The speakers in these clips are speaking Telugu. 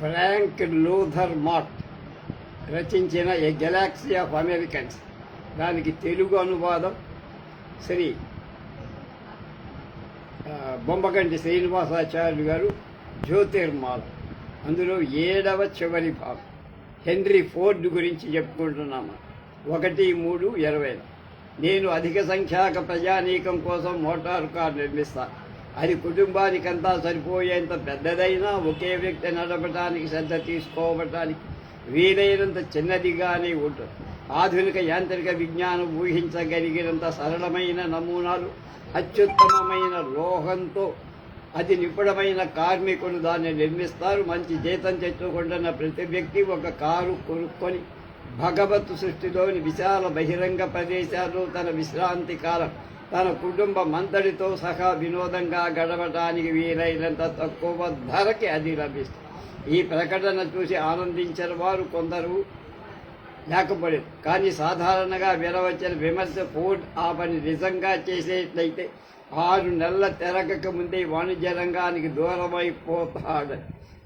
ఫ్రాంక్ లూథర్ మార్ట్ రచించిన ఏ గెలాక్సీ ఆఫ్ అమెరికన్స్ దానికి తెలుగు అనువాదం శ్రీ బొమ్మగంటి శ్రీనివాసాచార్యులు గారు జ్యోతిర్మాల. అందులో ఏడవ చివరి భాగం. హెన్రీ ఫోర్డ్ గురించి చెప్పుకుంటున్నాము ఒకటి మూడు ఇరవై. నేను అధిక సంఖ్యాక ప్రజానీకం కోసం మోటార్ కార్ నిర్మిస్తాను. అది కుటుంబానికంతా సరిపోయేంత పెద్దదైనా ఒకే వ్యక్తి నడపడానికి శ్రద్ధ తీసుకోవటానికి వీలైనంత చిన్నదిగానే ఉంటుంది. ఆధునిక యాంత్రిక విజ్ఞానం ఊహించగలిగినంత సరళమైన నమూనాలు అత్యుత్తమమైన లోహంతో అతి నిపుణమైన కార్మికులు దాన్ని నిర్మిస్తారు. మంచి జీతం తెచ్చుకుంటున్న ప్రతి వ్యక్తి ఒక కారు కొనుక్కొని భగవత్ సృష్టిలోని విశాల బహిరంగ ప్రదేశాలు తన విశ్రాంతి కాలం తన కుటుంబం అంతటితో సహా వినోదంగా గడపడానికి వీలైనంత తక్కువ ధరకి అది లభిస్తుంది. ఈ ప్రకటన చూసి ఆనందించిన వారు కొందరు లేకపోలేదు. కానీ సాధారణంగా వినవచ్చిన విమర్శ ఫోర్డ్ ఆ పని నిజంగా చేసేట్లయితే ఆరు నెలల తెరగక ముందే వాణిజ్య రంగానికి దూరమైపోతాడు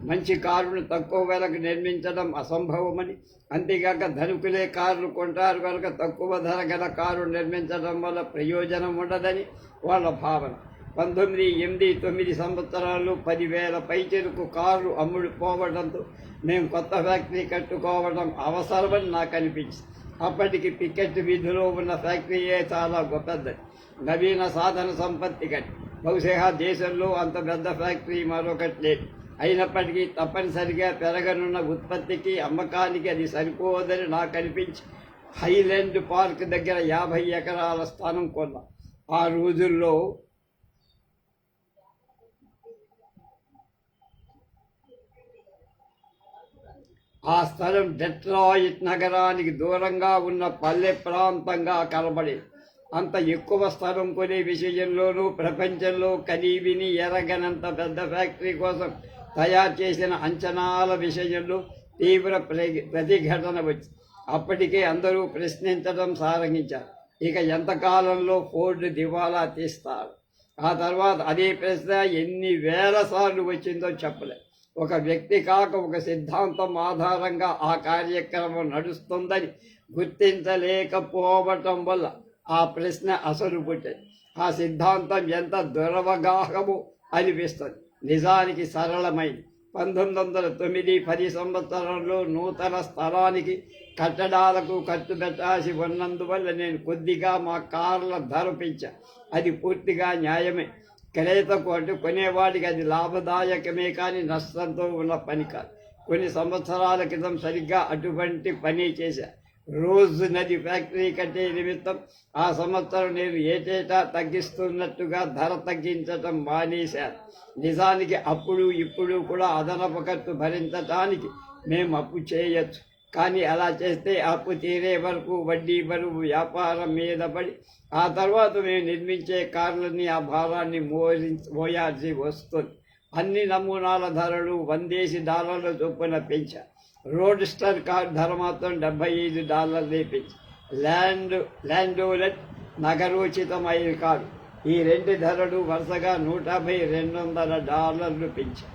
మంచి కారును తక్కువ ధరకు నిర్మించడం అసంభవమని. అంతేకాక ధనికులే కారులు కొంటారు కనుక తక్కువ ధర గల కారు నిర్మించడం వల్ల ప్రయోజనం ఉండదని వాళ్ళ భావన. పంతొమ్మిది ఎనిమిది తొమ్మిది సంవత్సరాలు పదివేల పైచెరుకు కార్లు అమ్ముడు పోవడంతో మేము కొత్త ఫ్యాక్టరీ కట్టుకోవడం అవసరమని నాకు అనిపించింది అప్పటికి పికెట్ వీధిలో ఉన్న ఫ్యాక్టరీయే చాలా గొప్పది. నవీన సాధన సంపత్తి కట్టి బహుశా దేశంలో అంత పెద్ద ఫ్యాక్టరీ మరొకటి లేదు. అయినప్పటికీ తప్పనిసరిగా పెరగనున్న ఉత్పత్తికి అమ్మకానికి అది సరిపోదని నాకు అనిపించి హైలాండ్ పార్క్ దగ్గర యాభై ఎకరాల స్థానం కొన్నా. ఆ రోజుల్లో ఆ స్థలం డెట్రాయిట్ నగరానికి దూరంగా ఉన్న పల్లె ప్రాంతంగా కనబడి అంత ఎక్కువ స్థలం కొనే విషయంలోనూ ప్రపంచంలో కనీవిని ఎరగనంత పెద్ద ఫ్యాక్టరీ కోసం తయారు చేసిన అంచనాల విషయంలో తీవ్ర ప్ర- ప్రతిఘటన వచ్చి అప్పటికే అందరూ ప్రశ్నించడం సారంగించారు ఇక ఎంతకాలంలో ఫోర్డ్ దివాలా తీస్తారు? ఆ తర్వాత అదే ప్రశ్న ఎన్ని వేల సార్లు వచ్చిందో చెప్పలే. ఒక వ్యక్తి కాక ఒక సిద్ధాంతం ఆధారంగా ఆ కార్యక్రమం నడుస్తుందని గుర్తించలేకపోవటం వల్ల ఆ ప్రశ్న అసలు పుట్టింది. ఆ సిద్ధాంతం ఎంత దురవగాహము అనిపిస్తుంది. నిజానికి సరళమైంది పంతొమ్మిది వందల తొమ్మిది పది సంవత్సరంలో నూతన స్థలానికి కట్టడాలకు ఖర్చు పెట్టాల్సి ఉన్నందువల్ల నేను కొద్దిగా మా కార్ల ధర పెంచా అది పూర్తిగా న్యాయమే. క్రేతకు అంటే కొనేవాడికి అది లాభదాయకమే కానీ నష్టంతో ఉన్న పని కాదు. కొన్ని సంవత్సరాల క్రితం సరిగ్గా అటువంటి పని చేశా. రోజు నది ఫ్యాక్టరీ కట్టే నిమిత్తం ఆ సంవత్సరం నేను ఏటేటా తగ్గిస్తున్నట్టుగా ధర తగ్గించటం మానేశాను. నిజానికి అప్పుడు ఇప్పుడు కూడా అదనపు ఖర్చు భరించటానికి మేము అప్పు చేయొచ్చు. కానీ అలా చేస్తే అప్పు తీరే వరకు వడ్డీ బరువు వ్యాపారం మీద పడి ఆ తర్వాత మేము నిర్మించే కార్లని ఆ భారాన్ని మోరి మోయాల్సి వస్తుంది. అన్ని నమూనాల ధరలు వందేసి డాలర్ల చొప్పున పెంచా రోడ్ స్టార్ కార్ ధర మాత్రం డెబ్బై ఐదు డాలర్లు పెంచి ల్యాండ్ ల్యాండోలెట్ నగరోచితమైన కారు ఈ రెండు ధరలు వరుసగా నూట యాభై రెండు వందల డాలర్లు పెంచాయి.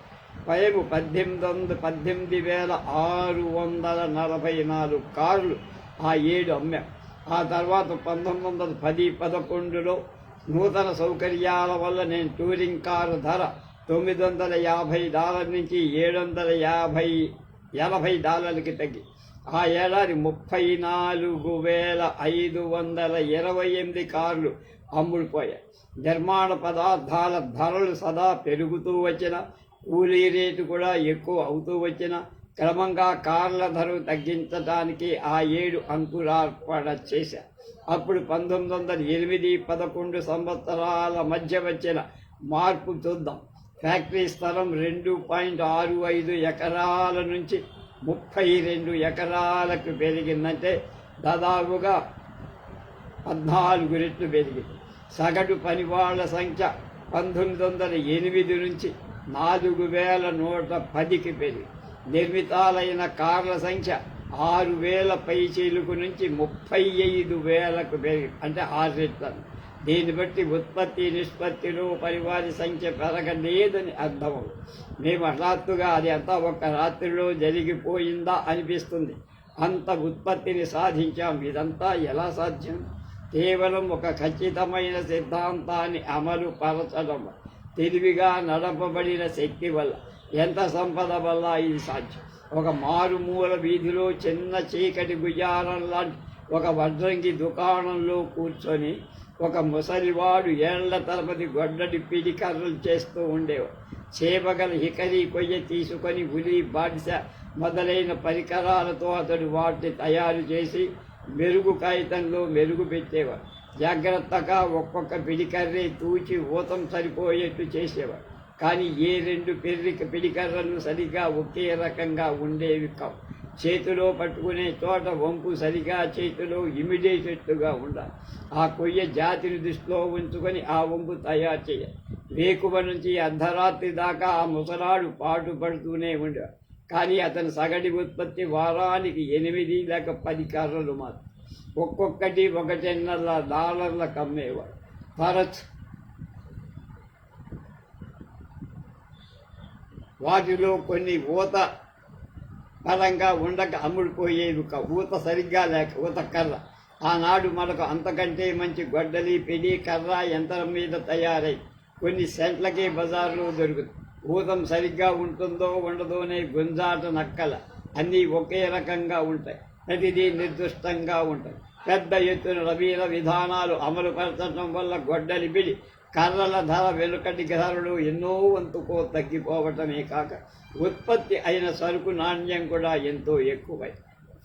పైపు పద్దెనిమిది వంద పద్దెనిమిది వేల ఆరు వందల నలభై నాలుగు కార్లు ఆ ఏడు అమ్మాం. ఆ తర్వాత పంతొమ్మిది వందల పది పదకొండులో నూతన సౌకర్యాల వల్ల నేను టూరింగ్ కారు ధర తొమ్మిది వందల యాభై డాలర్ నుంచి ఏడు వందల యాభై ఎనభై డాలర్లకి తగ్గి. ఆ ఏడాది ముప్పై నాలుగు వేల ఐదు వందల ఇరవై ఎనిమిది కార్లు అమ్ముడుపోయాయి. నిర్మాణ పదార్థాల ధరలు సదా పెరుగుతూ వచ్చిన కూలీ రేటు కూడా ఎక్కువ అవుతూ వచ్చిన క్రమంగా కార్ల ధరలు తగ్గించడానికి ఆ ఏడు అంకురార్పణ చేశారు. అప్పుడు పంతొమ్మిది వందల ఎనిమిది పదకొండు సంవత్సరాల మధ్య వచ్చిన మార్పు చూద్దాం. ఫ్యాక్టరీ స్థలం రెండు పాయింట్ ఆరు ఐదు ఎకరాల నుంచి ముప్పై రెండు ఎకరాలకు పెరిగిందంటే దాదాపుగా పద్నాలుగు రెట్లు పెరిగింది. సగటు పనివాళ్ళ సంఖ్య పంతొమ్మిది వందల ఎనిమిది నుంచి నాలుగు వేల నూట పదికి పెరిగి నిర్మితాలైన కార్ల సంఖ్య ఆరు వేల పైచీలకు నుంచి ముప్పై ఐదు వేలకు పెరిగి అంటే ఆరు రెట్లు దీన్ని బట్టి ఉత్పత్తి నిష్పత్తిలో పరివారి సంఖ్య పెరగలేదని అర్థం. మేము హఠాత్తుగా అది అంతా ఒక రాత్రిలో జరిగిపోయిందా అనిపిస్తుంది. అంత ఉత్పత్తిని సాధించాం. ఇదంతా ఎలా సాధ్యం? కేవలం ఒక ఖచ్చితమైన సిద్ధాంతాన్ని అమలు పరచడం. తెలివిగా నడపబడిన శక్తి వల్ల. ఎంత సంపద వల్ల ఇది సాధ్యం? ఒక మారుమూల వీధిలో చిన్న చీకటి గుజారం లాంటి ఒక వడ్రంగి దుకాణంలో కూర్చొని ఒక ముసలివాడు ఏళ్ళ తరబడి గొడ్డటి పిడికర్రలు చేస్తూ ఉండేవాడు. చేపగల హికరి కొయ్య తీసుకొని ఉలి బాడిస మొదలైన పరికరాలతో అతడు వాటిని తయారు చేసి మెరుగు కాగితంలో మెరుగు పెట్టేవాడు. జాగ్రత్తగా ఒక్కొక్క పిడికర్రే తూచి ఊతం సరిపోయేట్టు చేసేవాడు. కానీ ఏ రెండు పెర్రి పిడికర్రలు సరిగా ఒకే రకంగా ఉండేవి కావు. చేతిలో పట్టుకునే చోట వంపు సరిగా చేతిలో ఇమిడేటట్టుగా ఉండాలి ఆ కొయ్య జాతిని దృష్టిలో ఉంచుకొని ఆ వంపు తయారు చేయాలి వేకువ నుంచి అర్ధరాత్రి దాకా ఆ ముసలాడు పాటుపడుతూనే ఉండేవాడు కానీ అతని సగటి ఉత్పత్తి వారానికి ఎనిమిది లేక పది కర్రలు మాత్రం. ఒక్కొక్కటి ఒకటిన్నర డాలర్ల కమ్మేవాడు. తరచు వాటిలో కొన్ని ఊత పరంగా ఉండక అమ్ముడుపోయేవి ఒక ఊత సరిగ్గా లేక ఊత కర్ర. ఆనాడు మనకు అంతకంటే మంచి గొడ్డలి పిడి కర్ర యంత్రం మీద తయారై కొన్ని సెంట్లకే బజార్లో దొరుకుతుంది ఊతం సరిగ్గా ఉంటుందో ఉండదోనే గుంజాట నక్కల. అన్నీ ఒకే రకంగా ఉంటాయి. ప్రతిదీ నిర్దిష్టంగా ఉంటాయి. పెద్ద ఎత్తున రవీల విధానాలు అమలు పరచడం వల్ల గొడ్డలి బిడి కర్రల ధర వెనుకటి ధరలు ఎన్నో వంతుకో తగ్గిపోవటమే కాక ఉత్పత్తి అయిన సరుకు నాణ్యం కూడా ఎంతో ఎక్కువై.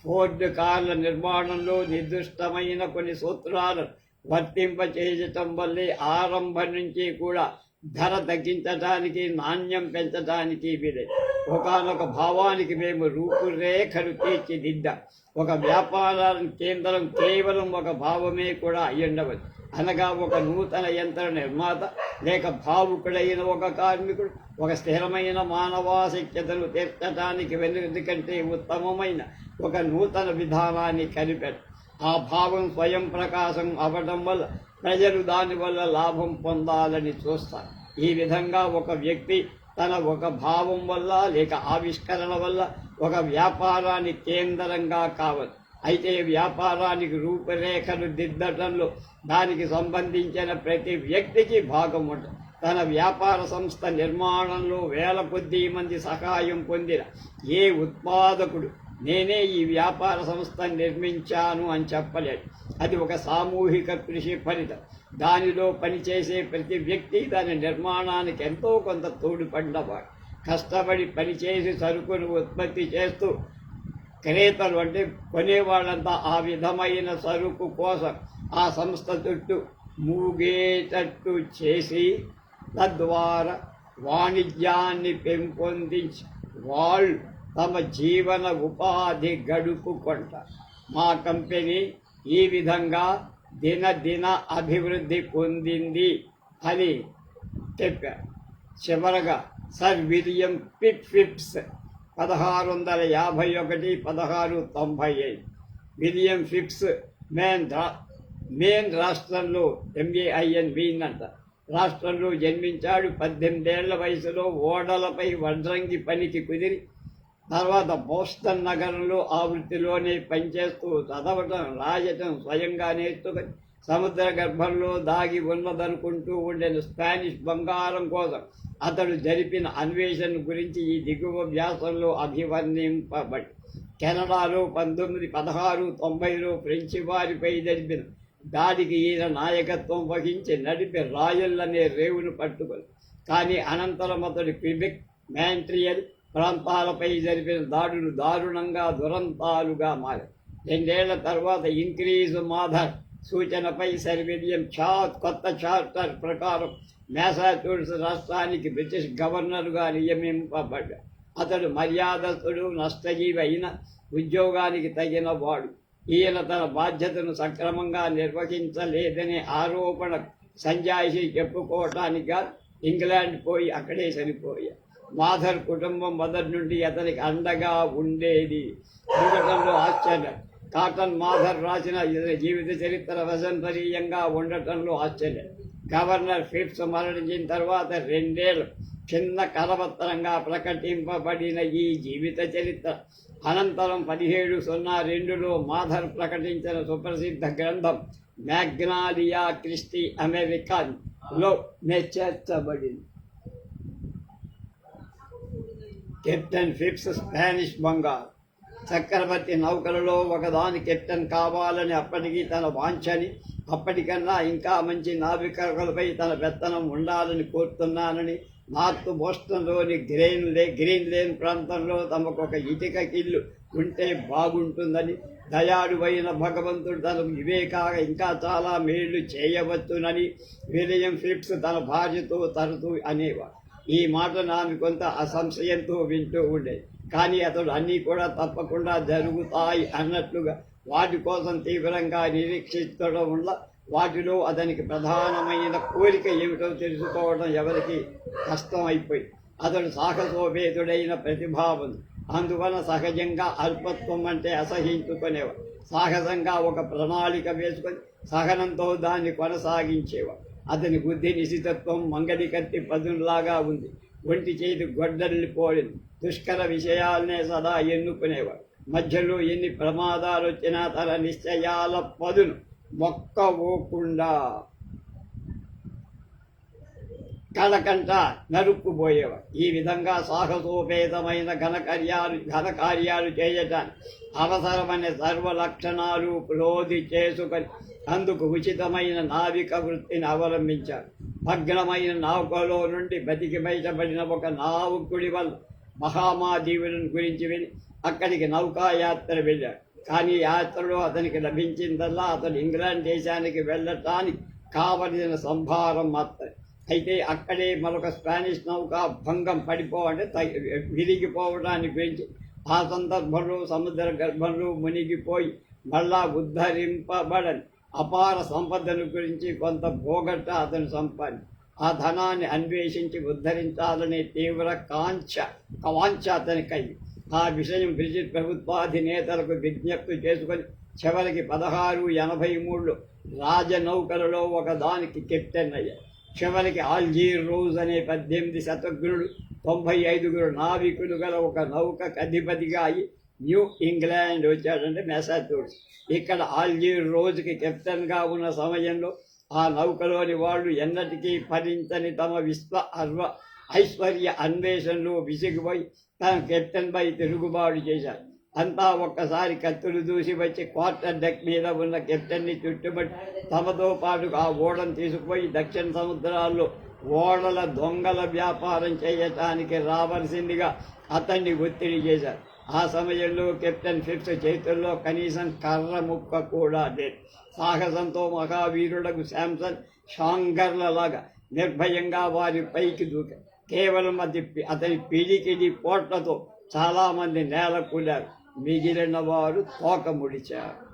ఫోర్డ్ కార్ల నిర్మాణంలో నిర్దిష్టమైన కొన్ని సూత్రాలను వర్తింపచేయటం వల్లే ఆరంభం నుంచి కూడా ధర తగ్గించడానికి నాణ్యం పెంచడానికి వీలే. ఒకనొక భావానికి మేము రూపురేఖలు తీర్చిదిద్దాం. ఒక వ్యాపార కేంద్రం కేవలం ఒక భావమే కూడా అయ్యుండవచ్చు. అనగా ఒక నూతన యంత్ర నిర్మాత లేక భావుకుడైన ఒక కార్మికుడు ఒక స్థిరమైన మానవాసిక్యతను తీర్చడానికి వెనుకంటే ఉత్తమమైన ఒక నూతన విధానాన్ని కనిపెట్టు. ఆ భావం స్వయం ప్రకాశం అవ్వడం వల్ల ప్రజలు దానివల్ల లాభం పొందాలని చూస్తారు. ఈ విధంగా ఒక వ్యక్తి తన ఒక భావం వల్ల లేక ఆవిష్కరణ వల్ల ఒక వ్యాపారాన్ని కేంద్రంగా కావచ్చు అయితే వ్యాపారానికి రూపురేఖలు దిద్దటంలో దానికి సంబంధించిన ప్రతి వ్యక్తికి భాగం ఉంటుంది తన వ్యాపార సంస్థ నిర్మాణంలో వేల కొద్దీ మంది సహాయం పొందిన ఏ ఉత్పాదకుడు నేనే ఈ వ్యాపార సంస్థ నిర్మించాను అని చెప్పలేడు. అది ఒక సామూహిక కృషి ఫలితం. దానిలో పనిచేసే ప్రతి వ్యక్తి దాని నిర్మాణానికి ఎంతో కొంత తోడుపడ్డవాడు. కష్టపడి పనిచేసి సరుకును ఉత్పత్తి చేస్తూ క్రేతలు అంటే కొనేవాళ్ళంతా ఆ విధమైన సరుకు కోసం ఆ సంస్థ చుట్టూ మూగేటట్టు చేసి తద్వారా వాణిజ్యాన్ని పెంపొందించి వాళ్ళు తమ జీవన ఉపాధి గడుపుకుంటారు. మా కంపెనీ ఈ విధంగా దినదిన అభివృద్ధి పొందింది అని చెప్పారు. చివరగా సర్ విలియం పిప్ ఫిప్స్ పదహారు వందల యాభై ఒకటి పదహారు తొంభై ఐదు విలియం ఫిక్స్ మేన్ రా మేన్ రాష్ట్రంలో ఎంఏఐఎన్ వీన్ అంట. రాష్ట్రంలో జన్మించాడు పద్దెనిమిదేళ్ళ వయసులో ఓడలపై వడ్రంగి పనికి కుదిరి తర్వాత బోస్టన్ నగరంలో ఆ వృత్తిలోనే పనిచేస్తూ చదవటం రాయటం స్వయంగా నేర్చుకొని సముద్ర గర్భంలో దాగి ఉన్నదనుకుంటూ ఉండిన స్పానిష్ బంగారం కోసం అతడు జరిపిన అన్వేషణ గురించి ఈ దిగువ వ్యాసంలో అభివర్ణింపబడి కెనడాలో పంతొమ్మిది పదహారు తొంభైలో ఫ్రెంచి వారిపై జరిపిన దాడికి ఈయన నాయకత్వం వహించి నడిపి రాయల్ అనే రేవును పట్టుకొని కానీ అనంతరం అతడు క్విబెక్ మ్యాంట్రియల్ ప్రాంతాలపై జరిపిన దాడులు దారుణంగా దురంతాలుగా మారాయి. రెండేళ్ళ తర్వాత ఇంక్రీజు మాధర్ సూచనపై సర్ విలియం కొత్త చార్టర్ ప్రకారం మేసాచ్యూట్స్ రాష్ట్రానికి బ్రిటిష్ గవర్నర్గా నియమింపబడ్డాడు అతడు మర్యాదస్తుడు నష్టజీవి అయిన ఉద్యోగానికి తగిన వాడు ఈయన తన బాధ్యతను సక్రమంగా నిర్వహించలేదనే ఆరోపణ సంజాయిషి చెప్పుకోవటానికి? ఇంగ్లాండ్ పోయి అక్కడే చనిపోయాడు మాధర్ కుటుంబం మొదటి నుండి అతనికి అండగా ఉండేది. చూడటంలో ఆశ్చర్యం. కాటన్ మాధర్ రాసిన జీవిత చరిత్ర వసంతరీయంగా ఉండటంలో ఆశ్చర్యం. గవర్నర్ ఫిప్స్ మరణించిన తర్వాత రెండేళ్ళు చిన్న కలవత్తరంగా ప్రకటింపబడిన ఈ జీవిత చరిత్ర అనంతరం పదిహేడు సున్నా రెండులో మాధర్ ప్రకటించిన సుప్రసిద్ధ గ్రంథం మ్యాగ్నాలియా క్రిస్టి అమెరికాలో చేర్చబడింది కెప్టెన్ ఫిప్స్ స్పానిష్ బంగారు. చక్రవర్తి నౌకలలో ఒకదాని కెప్టెన్ కావాలని అప్పటికి తన వాంఛని అప్పటికన్నా ఇంకా మంచి నావికలపై తన పెత్తనం ఉండాలని కోరుతున్నానని నార్త్ బోస్టన్లోని గ్రీన్ లే గ్రీన్ లేన్ ప్రాంతంలో తమకు ఒక ఇటుక ఇల్లు ఉంటే బాగుంటుందని దయాడువైన భగవంతుడు తనకు ఇవే కాక ఇంకా చాలా మేళ్ళు చేయవచ్చునని విలియం ఫిలిప్స్ తన భార్యతో తరచూ అనేవాడు. ఈ మాట ఆమె కొంత అసంశయంతో వింటూ ఉండేది. కానీ అతడు అన్నీ కూడా తప్పకుండా జరుగుతాయి అన్నట్లుగా వాటి కోసం తీవ్రంగా నిరీక్షించడం వల్ల వాటిలో అతనికి ప్రధానమైన కోరిక ఏమిటో తెలుసుకోవడం ఎవరికి కష్టం అయిపోయి అతడు సాహసోపేతుడైన ప్రతిభావం అందువలన సహజంగా అల్పత్వం అంటే అసహించుకునేవాడు. సాహసంగా ఒక ప్రణాళిక వేసుకొని సహనంతో దాన్ని కొనసాగించేవాడు. అతని బుద్ధి నిశితత్వం మంగళికత్తి పదునులాగా ఉంది. ఒంటి చేతి గొడ్డలిపోయింది దుష్కర విషయాలనే సదా ఎన్నుకునేవాడు. మధ్యలో ఎన్ని ప్రమాదాలు వచ్చినా తన నిశ్చయాల పదును మొక్కవోకుండా కళకంట నరుక్కుపోయేవాడు. ఈ విధంగా సాహసోపేతమైన ఘనకార్యాలు ఘనకార్యాలు చేయటానికి అవసరమైన సర్వ లక్షణాలు క్రోధి చేసుకొని అందుకు ఉచితమైన నావిక వృత్తిని అవలంబించాడు. భగ్నమైన నౌకలో నుండి బతికి బయటపడిన ఒక నావుకుడి వల్ల మహామాదీవులను గురించి విని అక్కడికి నౌకాయాత్ర వెళ్ళాడు కానీ యాత్రలో అతనికి లభించిందల్లా అతను ఇంగ్లాండ్ దేశానికి వెళ్ళటానికి కావలసిన సంభారం మాత్రమే. అయితే అక్కడే మరొక స్పానిష్ నౌక భంగం పడిపోవంటే త విరిగిపోవడానికి విరిగిపోవడాన్ని గురించి ఆ సందర్భంలో సముద్ర గర్భంలో మునిగిపోయి మళ్ళా ఉద్ధరింపబడని అపార సంపదను గురించి కొంత పోగొట్ట అతను సంపాది ఆ ధనాన్ని అన్వేషించి ఉద్ధరించాలనే తీవ్ర కాంక్ష కవాంఛ అతనికై ఆ విషయం బ్రిటిష్ ప్రభుత్వాధినేతలకు విజ్ఞప్తి చేసుకొని చివరికి పదహారు ఎనభై మూడులో రాజనౌకలలో ఒకదానికి కెప్టెన్ అయ్యారు చివరికి ఆల్జీర్ రోజ్ అనే పద్దెనిమిది శతగ్రులు తొంభై ఐదుగురు నావికులు గల ఒక నౌకకు అధిపతిగా అయి న్యూ ఇంగ్లాండ్ వచ్చాడంటే మెసాచ్యూట్స్ ఇక్కడ ఆల్జీర్ రోజుకి కెప్టెన్గా ఉన్న సమయంలో ఆ నౌకలోని వాళ్ళు ఎన్నటికీ ఫలించని తమ విశ్వ అర్వ ఐశ్వర్య అన్వేషణలో విసిగిపోయి తన కెప్టెన్ పై తిరుగుబాటు చేశారు. అంతా ఒక్కసారి కత్తులు దూసి వచ్చి క్వార్టర్ డెక్ మీద ఉన్న కెప్టెన్ని చుట్టుబట్టి తమతో పాటు ఆ ఓడను తీసుకుపోయి దక్షిణ సముద్రాల్లో ఓడల దొంగల వ్యాపారం చేయటానికి రావాల్సిందిగా అతన్ని ఒత్తిడి చేశారు. ఆ సమయంలో కెప్టెన్ ఫిఫ్త్ చేతుల్లో కనీసం కర్ర ముక్క కూడా లేదు. సాహసంతో మహావీరులకు శాంసన్ షాంగర్లలాగా నిర్భయంగా వారి పైకి దూక కేవలం అది అతని పిడికిడి పోట్లతో చాలామంది నేల కూలారు. మిగిలిన వారు తోక ముడిచారు.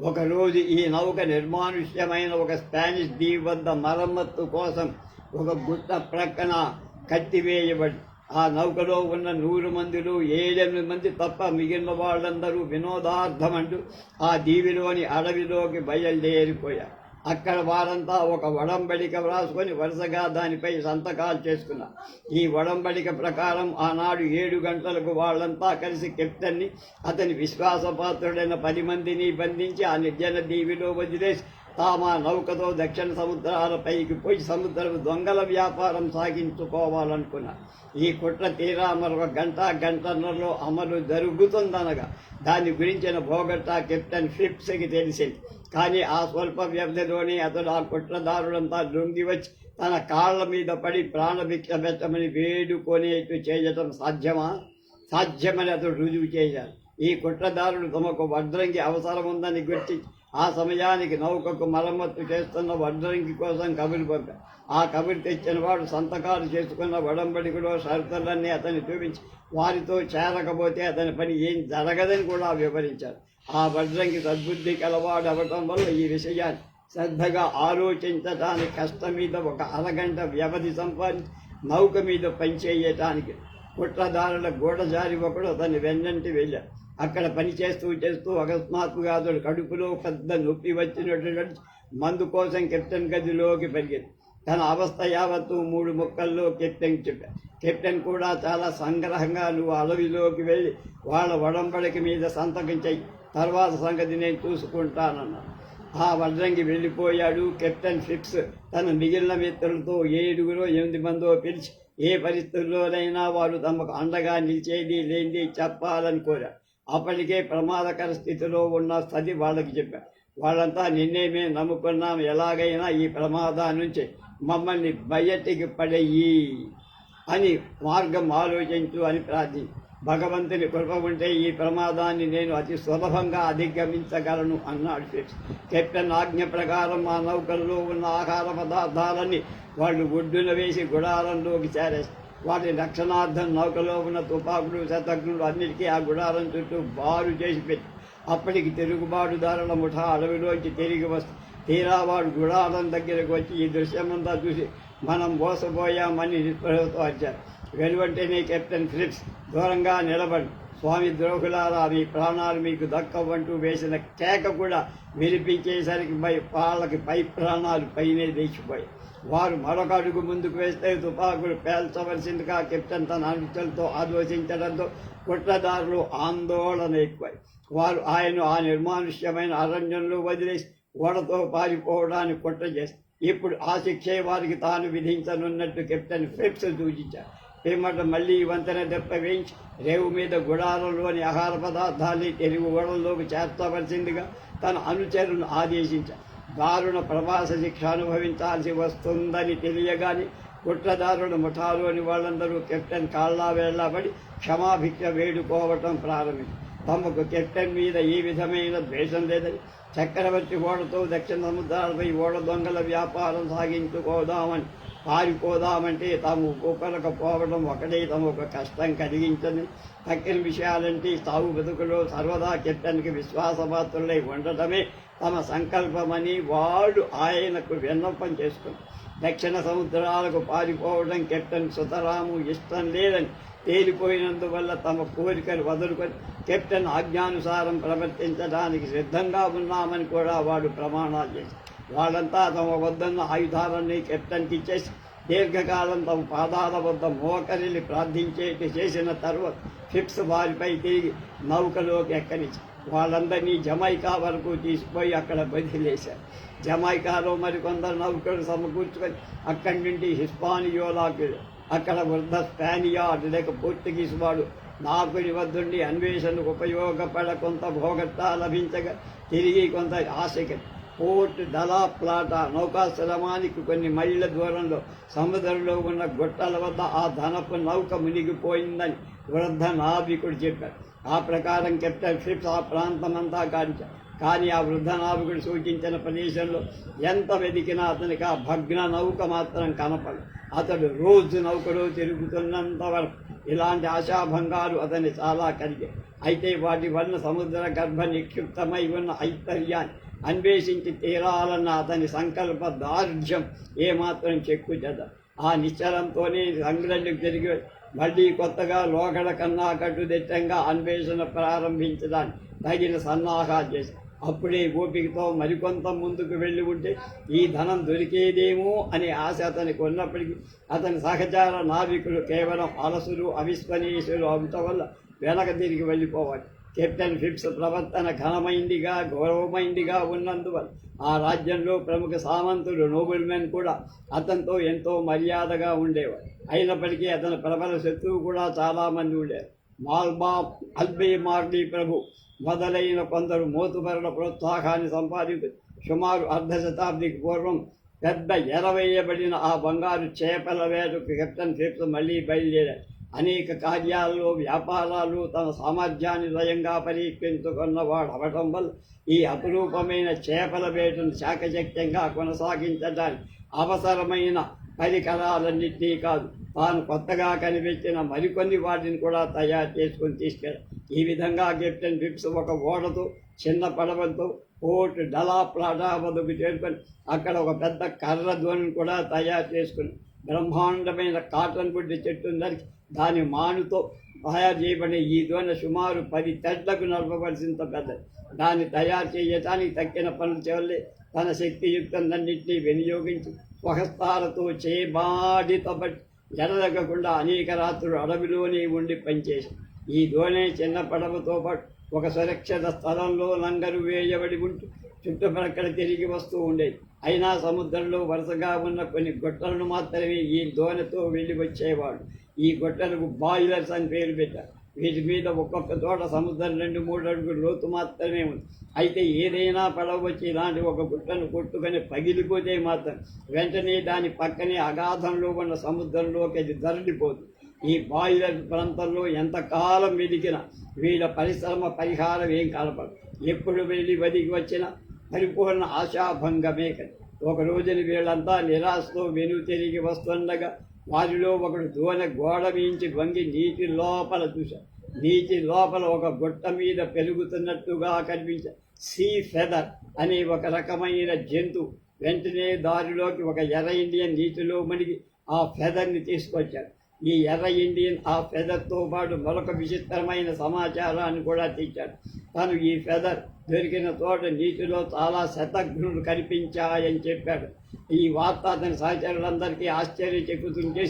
ఒకరోజు ఈ నౌక నిర్మానుష్యమైన ఒక స్పానిష్ దీవి వద్ద మరమ్మత్తు కోసం ఒక గుట్ట ప్రక్కన కట్టివేయబడి ఆ నౌకలో ఉన్న నూరు మందిలో ఏడెనిమిది మంది తప్ప మిగిలిన వాళ్ళందరూ వినోదార్థమంటూ ఆ దీవిలోని అడవిలోకి బయలుదేరిపోయారు. అక్కడ వారంతా ఒక వడంబడిక వ్రాసుకొని వరుసగా దానిపై సంతకాలు చేసుకున్నారు. ఈ వడంబడిక ప్రకారం ఆనాడు ఏడు గంటలకు వాళ్ళంతా కలిసి కెప్టెన్ని అతని విశ్వాసపాత్రుడైన పది మందిని బంధించి ఆ నిర్జన దీవిలో వదిలేసి తామా నౌకతో దక్షిణ సముద్రాల పైకి పోయి సముద్రం దొంగల వ్యాపారం సాగించుకోవాలనుకున్నారు ఈ కుట్ర తీరా మరొక గంట గంటన్నరలో అమలు జరుగుతుందనగా దాని గురించిన భోగట్టా కెప్టెన్ ఫిప్స్కి తెలిసింది. కానీ ఆ స్వల్ప వ్యవధిలోనే అతడు ఆ కుట్రదారులంతా లొంగి వచ్చి తన కాళ్ళ మీద పడి ప్రాణభిక్ష పెట్టమని వేడుకొనేట్టు చేయటం సాధ్యమా? సాధ్యమని అతడు రుజువు చేశారు ఈ కుట్రదారుడు తమకు వడ్రంగి అవసరం ఉందని గుర్తించి ఆ సమయానికి నౌకకు మరమ్మత్తు చేస్తున్న వడ్రంగి కోసం కబురు పంపారు ఆ కబురు తెచ్చిన వాడు సంతకాలు చేసుకున్న వడంబడికలో షరతులన్నీ అతన్ని చూపించి వారితో చేరకపోతే అతని పని ఏం జరగదని కూడా వివరించారు ఆ వడ్రంగి సద్బుద్ధి కలవాడు అవ్వటం వల్ల ఈ విషయాన్ని శ్రద్ధగా ఆలోచించటానికి కష్టం మీద ఒక అరగంట వ్యవధి సంపాదించి నౌక మీద పనిచేయటానికి కుట్రదారుల గూడజారి ఒకడు అతన్ని వెన్నంటి వెళ్ళాడు. అక్కడ పని చేస్తూ చేస్తూ అకస్మాత్తుగా అతడు కడుపులో పెద్ద నొప్పి వచ్చినటువంటి మందు కోసం కెప్టెన్ గదిలోకి పరిగెత్తి తన అవస్థ యావత్తు మూడు ముక్కల్లో కెప్టెన్ చుట్ట. కెప్టెన్ కూడా చాలా సంగ్రహంగా నువ్వు అడవిలోకి వెళ్ళి వాళ్ళ వడంబడికి మీద సంతకం చెయ్యి. తర్వాత సంగతి నేను చూసుకుంటానన్నాను ఆ వడ్రంగి వెళ్ళిపోయాడు. కెప్టెన్ ఫిక్స్ తన మిగిలిన మిత్రులతో ఏడుగురో ఎనిమిది మందో పిలిచి ఏ పరిస్థితుల్లోనైనా వారు తమకు అండగా నిలిచేది లేనిది చెప్పాలని కోరారు అప్పటికే ప్రమాదకర స్థితిలో ఉన్న స్థితి వాళ్ళకి చెప్పారు వాళ్ళంతా నిన్నే మేము నమ్ముకున్నాం. ఎలాగైనా ఈ ప్రమాదం నుంచి మమ్మల్ని బయటికి పడేయి అని మార్గం ఆలోచించు అని ప్రార్థి. భగవంతుని కృప ఉంటే ఈ ప్రమాదాన్ని నేను అతి సులభంగా అధిగమించగలను అన్నాడు ఫిక్స్ కెప్టెన్ ఆజ్ఞ ప్రకారం ఆ నౌకల్లో ఉన్న ఆహార పదార్థాలన్నీ వాళ్ళు ఒడ్డున వేసి గుడారంలోకి చేరేస్తారు. వాటి రక్షణార్థం నౌకలో ఉన్న తుపాకులు శతజ్ఞులు అన్నిటికీ ఆ గుడారం చుట్టూ బారు చేసి పెట్టి అప్పటికి తిరుగుబాటుదారుల ముఠా అడవిలోంచి తిరిగి వస్తే తీరా వాడు గుడారం దగ్గరకు వచ్చి ఈ దృశ్యమంతా చూసి మనం మోసపోయామని నిస్పృహతో వచ్చారు వెనువంటేనే కెప్టెన్ ఫిలిప్స్ దూరంగా నిలబడి స్వామి ద్రోహులారా మీ ప్రాణాలు మీకు దక్కవంటూ వేసిన కేక కూడా వినిపించేసరికి పై వాళ్ళకి పై ప్రాణాలు పైనే లేచిపోయాయి. వారు మరొక అడుగు ముందుకు వేస్తే తుపాకులు పేల్చవలసిందిగా కెప్టెన్ తన అనుచరులతో ఆలోచించడంతో కుట్రదారులు ఆందోళన ఎక్కువై వారు ఆయన ఆ నిర్మానుష్యమైన అరణ్యంలో వదిలేసి ఓడతో పారిపోవడానికి కుట్ర చేస్తారు ఇప్పుడు ఆ శిక్షే వారికి తాను విధించనున్నట్టు కెప్టెన్ ఫిప్స్ సూచించారు. పిమ్మట మళ్ళీ వంతెన దెబ్బ వేయించి రేవు మీద గుడారంలోని ఆహార పదార్థాన్ని తెలుగు ఓడల్లోకి చేర్చవలసిందిగా తన అనుచరులను ఆదేశించారు. దారుణ ప్రవాస శిక్ష అనుభవించాల్సి వస్తుందని తెలియగాని కుట్రదారుల ముఠాలోని వాళ్ళందరూ కెప్టెన్ కాళ్ళా వేళ్ళబడి క్షమాభిక్ష వేడుకోవటం ప్రారంభించారు తమకు కెప్టెన్ మీద ఈ విధమైన ద్వేషం లేదని చక్రవర్తి ఓడతో దక్షిణ సముద్రాలపై ఓడ దొంగల వ్యాపారం సాగించుకోదామని పారిపోదామంటే తాము పోవడం ఒకటే తమకు కష్టం కలిగించని తక్కిన విషయాలంటే తావు బతుకులో సర్వదా కెప్టెన్కి విశ్వాసపాత్రులై ఉండటమే తమ సంకల్పమని వాడు ఆయనకు విన్నపం చేసుకుని దక్షిణ సముద్రాలకు పారిపోవడం కెప్టెన్ సుతరాము ఇష్టం లేదని తేలిపోయినందువల్ల తమ కోరికలు వదులుకొని కెప్టెన్ ఆజ్ఞానుసారం ప్రవర్తించడానికి సిద్ధంగా ఉన్నామని కూడా వాడు ప్రమాణాలు చేసి వాళ్ళంతా తమ వద్దన్న ఆయుధాలన్నీ కెప్టెన్కి ఇచ్చేసి దీర్ఘకాలం తమ పాదాల వద్ద మోకరిల్లి ప్రార్థించేటి చేసిన తర్వాత ఫిప్స్ వారిపై తిరిగి నౌకలోకి ఎక్కనిచ్చారు వాళ్ళందరినీ జమైకా వరకు తీసుకుపోయి అక్కడ బదిలేశారు జమైకాలో మరికొందరు నౌకలు సమకూర్చుకొని అక్కడి నుండి హిస్పానియోలాకి అక్కడ వృద్ధ స్పానియార్డ్ లేక పోర్చుగీస్ వాడు నాకుని వద్దుండి అన్వేషణకు ఉపయోగపడ కొంత భోగట్టా లభించగా తిరిగి కొంత ఆశకి పోర్ట్ దలా ప్లాటా నౌకాశ్రమానికి కొన్ని మైళ్ళ దూరంలో సముద్రంలో ఉన్న గొట్టల వద్ద ఆ ధనపు నౌక మునిగిపోయిందని వృద్ధ నావికుడు చెప్పారు ఆ ప్రకారం కెప్టెన్ ఫిప్స్ ఆ ప్రాంతమంతా కాంచారు కానీ ఆ వృద్ధ నావికుడు సూచించిన ప్రదేశంలో ఎంత వెతికినా అతనికి ఆ భగ్న నౌక మాత్రం కనపడదు. అతడు రోజు నౌకలో తిరుగుతున్నంత వరకు ఇలాంటి ఆశాభంగాలు అతన్ని చాలా కలిగాయి. అయితే వాటి వలన సముద్ర గర్భ నిక్షిప్తమై ఉన్న ఐశ్వర్యాన్ని అన్వేషించి తీరాలన్న అతని సంకల్ప దార్ఢ్యం ఏమాత్రం చెక్కుచెద. ఆ నిశ్చలంతోనే సంగ్రహ్యం జరిగి మళ్ళీ కొత్తగా లోకడ కన్నా కట్టుదిట్టంగా అన్వేషణ ప్రారంభించడానికి తగిన సన్నాహాలు చేసి అప్పుడే ఓపికతో మరికొంత ముందుకు వెళ్ళి ఉంటే ఈ ధనం దొరికేదేమో అనే ఆశ అతనికి ఉన్నప్పటికీ అతని సహచార నావికులు కేవలం అలసులు అవిశ్వనీయులు అవటం వల్ల వెనక తిరిగి వెళ్ళిపోవాలి. కెప్టెన్ ఫిప్స్ ప్రవర్తన ఘనమైందిగా గౌరవమైందిగా ఉన్నందువల్ల ఆ రాజ్యంలో ప్రముఖ సామంతులు నోబుల్మెన్ కూడా అతనితో ఎంతో మర్యాదగా ఉండేవారు అయినప్పటికీ అతని ప్రబల శత్రువు కూడా చాలామంది ఉండేవారు. మాల్బా అల్బే మార్లీ ప్రభు మొదలైన కొందరు మోతుబరుల ప్రోత్సాహాన్ని సంపాదించి సుమారు అర్ధ శతాబ్దికి పూర్వం పెద్ద ఎరవేయబడిన ఆ బంగారు చేపల వేటకు కెప్టెన్ ఫిప్స్ మళ్ళీ బయలుదేరారు అనేక కార్యాల్లో వ్యాపారాలు తన సామర్థ్యాన్ని లయంగా పరీక్షించుకున్నవాడు అవటం వల్ల ఈ అపురూపమైన చేపల వేటను శాఖచక్యంగా కొనసాగించడానికి అవసరమైన పరికరాలన్నింటినీ కాదు తాను కొత్తగా కనిపించిన మరికొన్ని వాటిని కూడా తయారు చేసుకుని తీసుకెళ్ళారు ఈ విధంగా కెప్టెన్ బిప్స్ ఒక ఓడతో చిన్న పడవతో పోర్ట్ డలా ప్లాటా వద్దకు చేరుకొని అక్కడ ఒక పెద్ద కర్ర ధ్వనిని కూడా తయారు చేసుకుని బ్రహ్మాండమైన కాటన్ బుడ్డి చెట్టు నరికి దాని మానుతో తయారు చేయబడిన ఈ దోణ సుమారు పది తెడ్లకు నడపవలసినంత పెద్దది దాన్ని తయారు చేయటానికి తక్కిన పనులు చేయాలి తన శక్తియుక్తందన్నింటినీ వినియోగించి స్వహస్తాలతో చేయబాడితబట్టి ఎడదగ్గకుండా అనేక రాత్రులు అడవిలోనే ఉండి పనిచేసి ఈ దోణి చిన్న పడవతో పాటు ఒక సురక్షిత స్థలంలో లంగరు వేయబడి ఉంటూ చుట్టుపక్కల తిరిగి వస్తూ ఉండేది. అయినా సముద్రంలో వరుసగా ఉన్న కొన్ని గుట్టలను మాత్రమే ఈ దోణితో వెళ్ళి వచ్చేవాడు ఈ గొట్టలకు బాయిలర్స్ అని పేరు పెట్టారు వీటి మీద ఒక్కొక్క చోట సముద్రం రెండు మూడు అడుగులు లోతు మాత్రమే ఉంది. అయితే ఏదైనా పడవ వచ్చి ఇలాంటి ఒక గుట్టను కొట్టుకొని పగిలిపోతే మాత్రం వెంటనే దాని పక్కనే అగాధంలో ఉన్న సముద్రంలోకి అది దరలిపోతుంది ఈ బాయిలర్ ప్రాంతంలో ఎంతకాలం వెతికినా వీళ్ళ పరిశ్రమ పరిహారం ఏం కలపదు ఎప్పుడు వెళ్ళి వదికి వచ్చినా పరిపూర్ణ ఆశాభంగమే కదా. ఒక రోజున వీళ్ళంతా నిరాశతో వెను తిరిగి వస్తుండగా వారిలో ఒకడు దూన గోడ మీంచి వంగి నీటి లోపల చూశాడు నీటి లోపల ఒక గుట్ట మీద పెరుగుతున్నట్టుగా కనిపించ. సీ ఫెదర్ అనే ఒక రకమైన జంతువు వెంటనే దారిలోకి ఒక ఎర్ర ఇండియన్ నీటిలో మునిగి ఆ ఫెదర్ని తీసుకొచ్చాడు. ఈ ఎర్ర ఇండియన్ ఆ ఫెదర్తో పాటు మరొక విచిత్రమైన సమాచారాన్ని కూడా తెచ్చాడు. తను ఈ ఫెదర్ దొరికిన చోట నీటిలో చాలా శతఘ్నులు కనిపించాయని చెప్పాడు. ఈ వార్త అతని సహచరులందరికీ ఆశ్చర్య చెక్కుతుంటే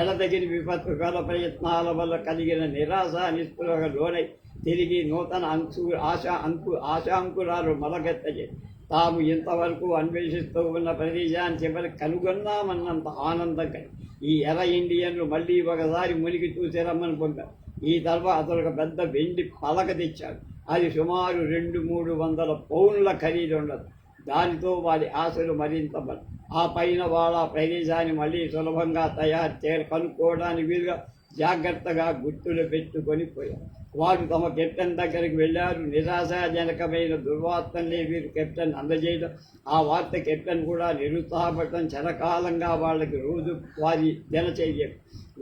ఎడదగిన విపత్తుకల ప్రయత్నాల వల్ల కలిగిన నిరాశ నిస్పృహ లోనై తిరిగి నూతన అంకు ఆశా అంకు ఆశాంకురాలు మలగెత్తజే తాము ఇంతవరకు అన్వేషిస్తూ ఉన్న ప్రదేశాన్ని చివరి కనుగొన్నామన్నంత ఆనందం కలిగి. ఈ ఎర్ర ఇండియన్లు మళ్ళీ ఒకసారి మునిగి చూసి రమ్మని పంపారు. ఈ తర్వాత అతను ఒక పెద్ద వెండి పలక తెచ్చాడు. అది సుమారు రెండు మూడు వందల పౌన్ల ఖరీదు ఉండదు. దానితో వారి ఆశలు మరింత బలం. ఆ పైన వాళ్ళ ప్రదేశాన్ని మళ్ళీ సులభంగా తయారు చే కనుక్కోవడానికి వీలుగా జాగ్రత్తగా గుర్తులు పెట్టుకొని పోయారు. వారు తమ కెప్టెన్ దగ్గరికి వెళ్ళారు. నిరాశాజనకమైన దుర్వార్తల్ని వీరు కెప్టెన్ అందజేయడం. ఆ వార్త కెప్టెన్ కూడా నిరుత్సాహపడటం చరకాలంగా వాళ్ళకి రోజు వారి దినచర్య.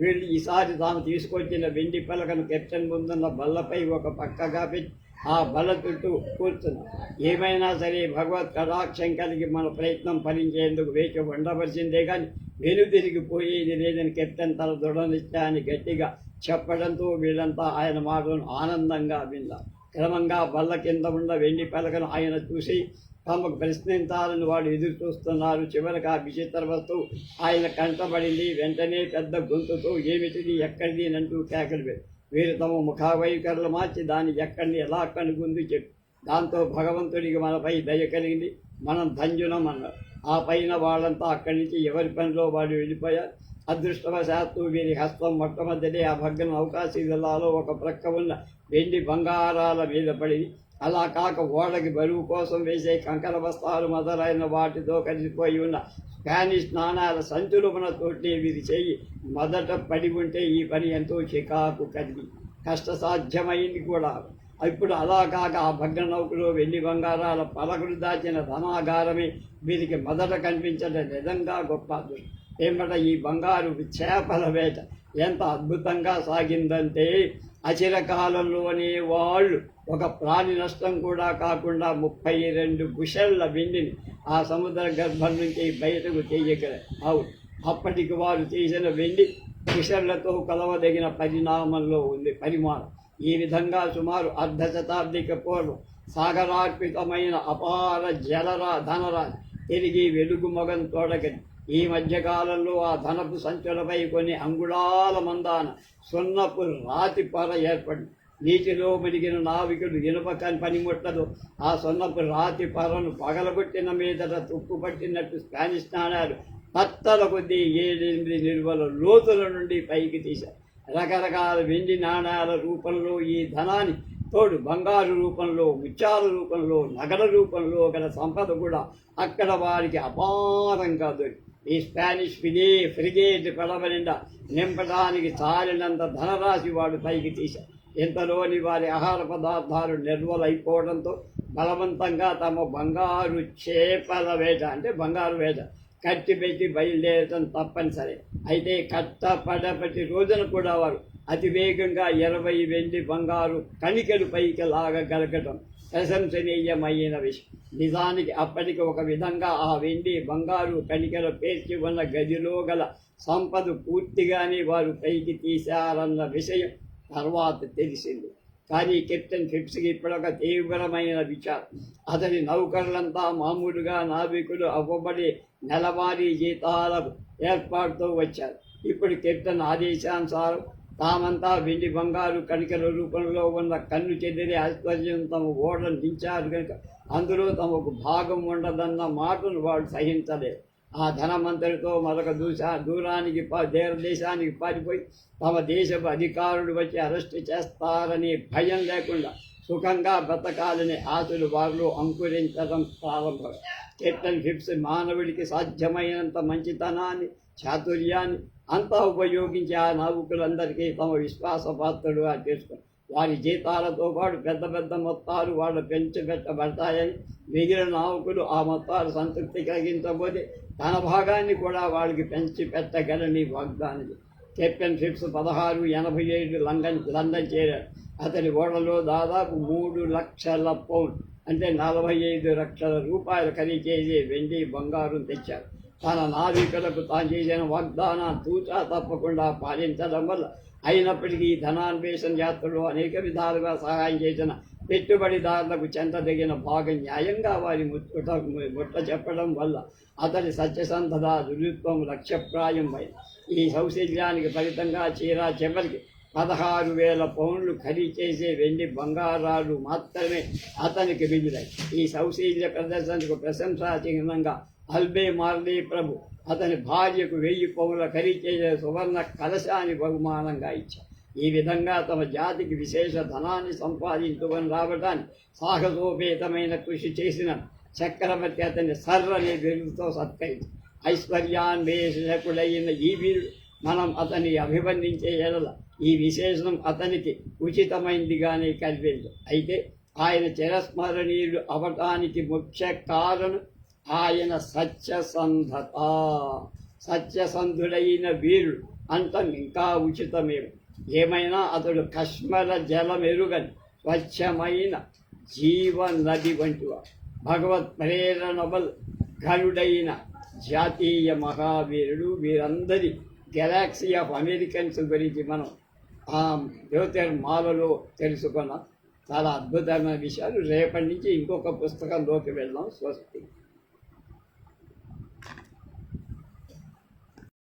వీళ్ళు ఈసారి తాము తీసుకొచ్చిన వెండి పలకను కెప్టెన్ ముందున్న బల్లపై ఒక పక్కగా పెట్టి ఆ బల చుట్టూ కూర్చున్నాం. ఏమైనా సరే భగవత్ కటాక్షం కలిగి మన ప్రయత్నం ఫలించేందుకు వేచి ఉండవలసిందే కానీ వెనుదిరిగిపోయేది లేదని కెప్టెన్ తన దృఢనిత్యాన్ని గట్టిగా చెప్పడంతో వీళ్ళంతా ఆయన మాటలను ఆనందంగా విన్నారు. క్రమంగా బల్ల కింద ఉన్న వెండి పలకను ఆయన చూసి తమకు ప్రశ్నించాలని వాడు ఎదురు చూస్తున్నారు చివరికి ఆ విచిత్ర వస్తువు ఆయన కంటబడింది వెంటనే పెద్ద గొంతుతో ఏమిటిది? ఎక్కడిది? అంటూ కేకలు వీరు తమ ముఖావైఖరులు మార్చి దాన్ని ఎక్కడిని ఎలా కనుగొంది? చెప్పి దాంతో భగవంతుడికి మనపై దయ కలిగింది. మనం ధన్యులం అన్నారు. ఆ పైన వాళ్ళంతా అక్కడి నుంచి ఎవరి పనిలో వాళ్ళు వెళ్ళిపోయారు అదృష్టవశాత్తు వీరి హస్తం మొట్టమొదటి ఆ భగ్న అవకాశ జిల్లాలో ఒక ప్రక్క ఉన్న వెండి బంగారాల మీద పడింది అలా కాక ఓడకి బరువు కోసం వేసే కంకర బస్తాలు మొదలైన వాటితో కలిసిపోయి ఉన్న స్పానిష్ నాణాల సంచులమున తోటి వీరి చేయి మొదట పడి ఉంటే ఈ పని ఎంతో చికాకు కలిగి కష్టసాధ్యమైంది కూడా. ఇప్పుడు అలా కాక ఆ భగ్న నౌకలో వెండి బంగారాల పలకలు దాచిన ధనాగారమే వీరికి మొదట కనిపించడం నిజంగా గొప్ప ఏమట ఈ బంగారు చేపల వేట ఎంత అద్భుతంగా సాగిందంటే అచిరకాలంలోనే వాళ్ళు ఒక ప్రాణి నష్టం కూడా కాకుండా ముప్పై రెండు గుషెళ్ళ వెండిని ఆ సముద్ర గర్భం నుంచి బయటకు చేయగలరు అవును అప్పటికి వారు చేసిన వెండి బుషెళ్ళతో కలవదగిన పరిణామంలో ఉంది పరిమాణం. ఈ విధంగా సుమారు అర్ధ శతాబ్దికి పూర్వం సాగరార్పితమైన అపార జలరా ధనరా తిరిగి వెలుగు మొగం తోడగని. ఈ మధ్యకాలంలో ఆ ధనపు సంచులపై కొన్ని అంగుళాల మందాన సున్నపు రాతి పొర ఏర్పడింది. నీటిలో మునిగిన నావికుడు ఇనుప పనిముట్టదు ఆ సున్నపు రాతి పొరను పగలగొట్టిన మీదట తుప్పు పట్టినట్టు స్పానిష్ నాణాలు పత్తల కొద్దీ ఏడెనిమిది నిల్వల లోతుల నుండి పైకి తీశారు రకరకాల వెండి నాణాల రూపంలో ఈ ధనాన్ని తోడు బంగారు రూపంలో ముత్యాల రూపంలో నగల రూపంలో గల సంపద కూడా అక్కడ వారికి అపారంగా దొరికి ఈ స్పానిష్ ఫిదే ఫ్రిగేట్ పడవ నిండా నింపడానికి చాలినంత ధనరాశి వాడు పైకి తీశారు ఇంతలోని వారి ఆహార పదార్థాలు నిర్వలైపోవడంతో బలవంతంగా తమ బంగారు చేపల వేట అంటే బంగారు వేట ఖర్చు పెట్టి బయలుదేరటం తప్పనిసరి. అయితే కట్టపడపటి రోజున కూడా వారు అతి వేగంగా ఇరవై వెండి బంగారు కణికలు పైకి లాగగలగటం ప్రశంసనీయమైన విషయం. నిజానికి అప్పటికి ఒక విధంగా ఆ వెండి బంగారు కణికలు పేర్చి ఉన్న గదిలో గల సంపద పూర్తిగానే వారు పైకి తీశారన్న విషయం తర్వాత తెలిసింది. కానీ కెప్టెన్ ఫిప్స్కి ఇప్పుడొక తీవ్రమైన విచారం. అతని నౌకర్లంతా మామూలుగా నావికులు అవ్వబడి నెలవారీ జీతాల ఏర్పాటుతో వచ్చారు. ఇప్పుడు కెప్టెన్ ఆదేశానుసారం తామంతా వెండి బంగారు కణికల రూపంలో ఉన్న కన్ను చెదిరి ఐశ్వర్యం తమ ఓడలు దించారు కనుక అందులో తమకు భాగం ఉండదన్న మాటను వాడు సహించలేదు. ఆ ధనమంతరితో మరొక దూసా దూరానికి ప- దేర దేశానికి పారిపోయి తమ దేశపు అధికారులు వచ్చి అరెస్ట్ చేస్తారని భయం లేకుండా సుఖంగా బ్రతకాలనే ఆశలు వారిలో అంకురించడం ప్రారంభం. కెప్టెన్ ఫిప్స్ మానవుడికి సాధ్యమైనంత మంచితనాన్ని చాతుర్యాన్ని అంతా ఉపయోగించి ఆ నావికులందరికీ తమ విశ్వాసపాత్రుడుగా చేసుకుని వారి జీతాలతో పాటు పెద్ద పెద్ద మొత్తాలు వాళ్ళు పెంచిపెట్టబడతాయని మిగిలిన నావుకులు ఆ మొత్తాలు సంతృప్తి కలిగించబోతే తన భాగాన్ని కూడా వాళ్ళకి పెంచి పెట్టగలని వాగ్దానం. కెప్టెన్ ఫిప్స్ పదహారు ఎనభై ఏడు లండన్ లండన్ చేరారు. అతని ఓడలో దాదాపు మూడు లక్షల పౌండ్ అంటే నలభై ఐదు లక్షల రూపాయలు ఖరీచేసే వెండి బంగారం తెచ్చారు. తన నావికులకు తాను చేసిన వాగ్దానం తూచా తప్పకుండా పాలించడం వల్ల అయినప్పటికీ ధనాన్వేషణ యాత్రలో అనేక విధాలుగా సహాయం చేసిన పెట్టుబడిదారులకు చెందదగిన భాగం న్యాయంగా వారి ముట్టుట ముట్ట చెప్పడం వల్ల అతని సత్యసంధత దురుత్వం లక్ష్యప్రాయం అయింది. ఈ సౌశల్యానికి ఫలితంగా చీరా చివరికి పదహారు వేల పౌండ్లు ఖరీదు చేసే వెండి బంగారాలు మాత్రమే అతనికి మిగిలాయి. ఈ సౌశీల్య ప్రదర్శనకు ప్రశంసా చిహ్నంగా అల్బే మార్లీ ప్రభు అతని భార్యకు వెయ్యి పౌల ఖరీదు సువర్ణ కలశాన్ని బహుమానంగా ఇచ్చారు ఈ విధంగా తమ జాతికి విశేష ధనాన్ని సంపాదించుకొని రావడానికి సాహసోపేతమైన కృషి చేసిన చక్రవర్తి అతని సర్ర అనే బిరుదుతో సత్కరించి ఐశ్వర్యాన్వేషకుడైన ఈ వీరుడు మనం అతన్ని అభివర్ణించే ఎడల ఈ విశేషణం అతనికి ఉచితమైందిగానే కనిపించదు. అయితే ఆయన చిరస్మరణీయుడు అవటానికి ముఖ్య కారణం ఆయన సత్యసంధత. సత్యసంధుడైన వీరుడు అంతం ఇంకా ఉచితమే ఏమైనా అతడు కష్మల జలమెరుగని స్వచ్ఛమైన జీవ నది వంటివాడు. భగవత్ ప్రేరణ వల్ల ఘనుడైన జాతీయ మహావీరుడు. వీరందరి గెలాక్సీ ఆఫ్ అమెరికన్స్ గురించి మనం ఆ జ్యోతిర్మాలలో తెలుసుకున్నాం. చాలా అద్భుతమైన విషయాలు. రేపటి నుంచి ఇంకొక పుస్తకంలోకి వెళ్దాం. స్వస్తి.